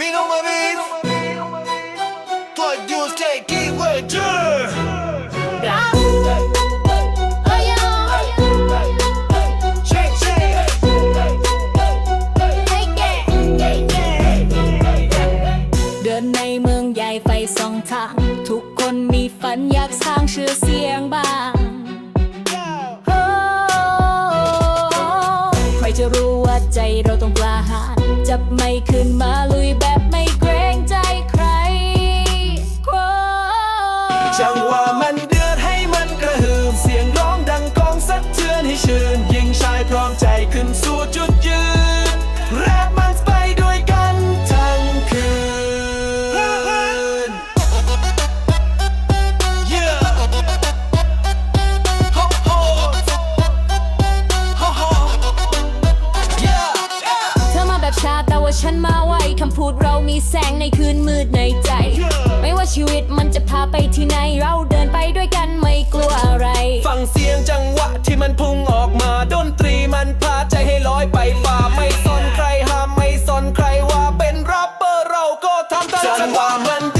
marino, marino. Toi, Dios, que keyword. โอ้ย Shake, shake. ให้แก่เดินในเมืองใหญ่ไฟสองทาง ทุกคนมีฝันอยากสร้างชื่อเสียงบ้าง โอ้ใครจะรู้ว่าใจเราต้องกล้าหาญจับไม่ขึ้นมา ฉันมาไวคำพูดเรามีแสงในคืนมืดในใจ ไม่ว่าชีวิตมันจะพาไปที่ไหน เราเดินไปด้วยกันไม่กลัวอะไร ฟังเสียงจังหวะที่มันพุ่งออกมา ดนตรีมันพาใจให้ลอยไปฝ่าไม่สนใครห้ามไม่สนใครว่าเป็นแรปเปอร์เราก็ทำตามจังหวะมันเดือนให้มัน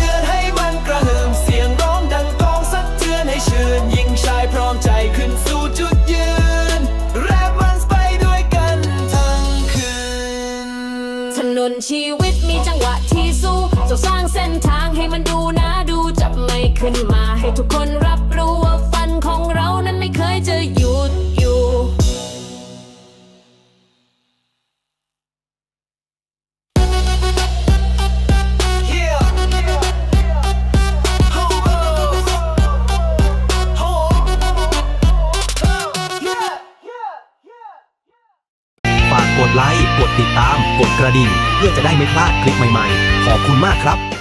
นนชีวิตมีจังหวะที่สู้จะสร้างเส้นทางให้มันดูน่าดูจับไม่ขึ้นมาให้ทุกคนรับ กดไลค์ กดติดตาม กดกระดิ่ง เพื่อจะได้ไม่พลาดคลิปใหม่ๆ ขอบคุณมากครับ